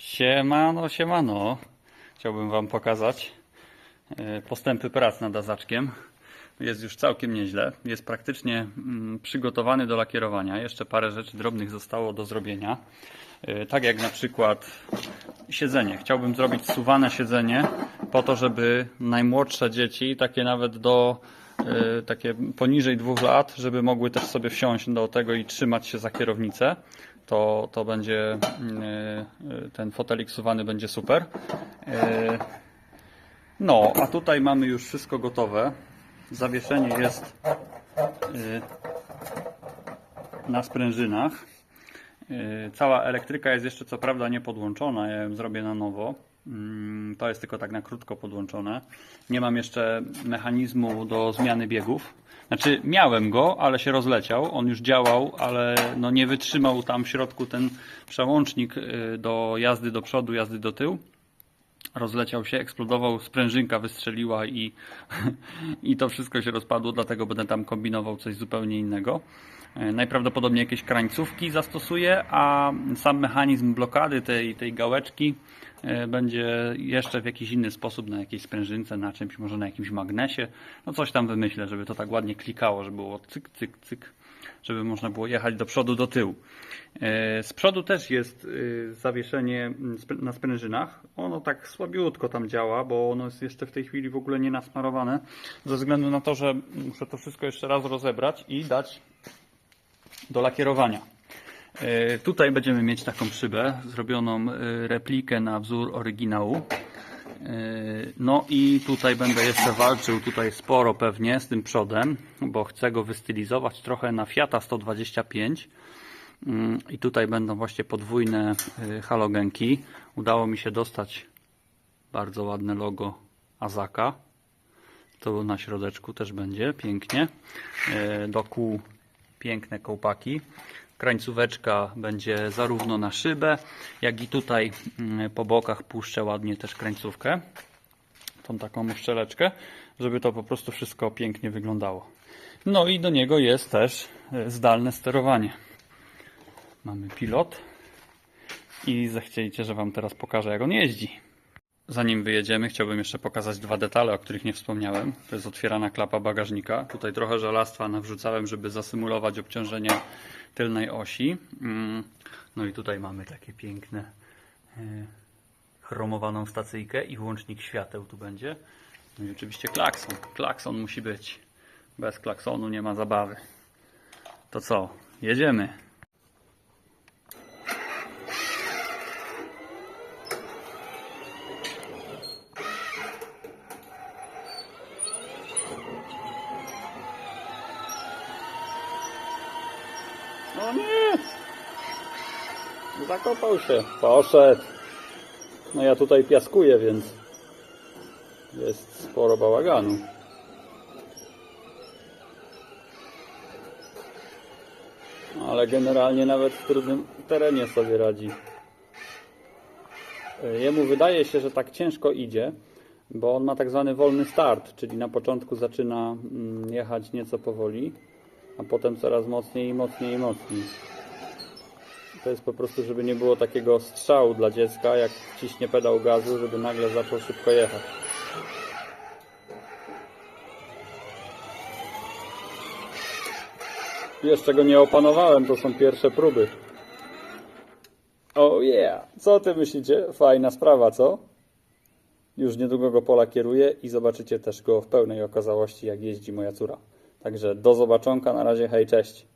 Siemano, siemano. Chciałbym Wam pokazać e, postępy prac nad azaczkiem. Jest już całkiem nieźle. Jest praktycznie mm, przygotowany do lakierowania. Jeszcze parę rzeczy drobnych zostało do zrobienia. E, Tak jak na przykład siedzenie. Chciałbym zrobić suwane siedzenie po to, żeby najmłodsze dzieci, takie nawet do e, takie poniżej dwóch lat, żeby mogły też sobie wsiąść do tego i trzymać się za kierownicę. To, to będzie mm, e, ten fotelik suwany będzie super. E, No, a tutaj mamy już wszystko gotowe. Zawieszenie jest e, na sprężynach. Cała elektryka jest jeszcze co prawda nie podłączona, ja ją zrobię na nowo. Mm, To jest tylko tak na krótko podłączone. Nie mam jeszcze mechanizmu do zmiany biegów. Znaczy miałem go, ale się rozleciał. On już działał, ale no nie wytrzymał tam w środku ten przełącznik yy, do jazdy do przodu, jazdy do tyłu. Rozleciał się, eksplodował, sprężynka wystrzeliła i, i to wszystko się rozpadło, dlatego będę tam kombinował coś zupełnie innego. E, Najprawdopodobniej jakieś krańcówki zastosuję, a sam mechanizm blokady tej, tej gałeczki e, będzie jeszcze w jakiś inny sposób, na jakiejś sprężynce, na czymś, może na jakimś magnesie. No coś tam wymyślę, żeby to tak ładnie klikało, żeby było cyk, cyk, cyk, żeby można było jechać do przodu, do tyłu. E, Z przodu też jest e, zawieszenie na sprężynach. Ono tak słabiutko tam działa, bo ono jest jeszcze w tej chwili w ogóle nie nasmarowane, ze względu na to, że muszę to wszystko jeszcze raz rozebrać i dać do lakierowania. E, Tutaj będziemy mieć taką szybę, zrobioną replikę na wzór oryginału. E, No i tutaj będę jeszcze walczył, tutaj sporo pewnie z tym przodem, bo chcę go wystylizować trochę na Fiata 125. Mm, I tutaj będą właśnie podwójne y, halogenki. Udało mi się dostać bardzo ładne logo Azaka. To na środeczku też będzie pięknie. Do kół piękne kołpaki. Krańcóweczka będzie zarówno na szybę, jak i tutaj mm, po bokach puszczę ładnie też krańcówkę. Tą taką uszczeleczkę, żeby to po prostu wszystko pięknie wyglądało. No i do niego jest też e, zdalne sterowanie. Mamy pilot i zechcieliście, że Wam teraz pokażę, jak on jeździ. Zanim wyjedziemy, chciałbym jeszcze pokazać dwa detale, o których nie wspomniałem. To jest otwierana klapa bagażnika. Tutaj trochę żelastwa nawrzucałem, żeby zasymulować obciążenie tylnej osi. Mm, No i tutaj mamy takie piękne e, chromowaną stacyjkę i włącznik świateł tu będzie. No i oczywiście klakson. Klakson musi być. Bez klaksonu nie ma zabawy. To co? Jedziemy. O nie! Zakopał się. Poszedł. No ja tutaj piaskuję, więc jest sporo bałaganu. Ale generalnie nawet w trudnym terenie sobie radzi. Jemu wydaje się, że tak ciężko idzie, bo on ma tak zwany wolny start, czyli na początku zaczyna mm, jechać nieco powoli, a potem coraz mocniej i mocniej i mocniej. To jest po prostu, żeby nie było takiego strzału dla dziecka, jak wciśnie pedał gazu, żeby nagle zaczął szybko jechać. Jeszcze go nie opanowałem, to są pierwsze próby. Oh yeah! Co ty myślicie? Fajna sprawa, co? Już niedługo go polakieruję i zobaczycie też go w pełnej okazałości, jak jeździ moja córa. Także do zobaczonka, na razie, hej, cześć!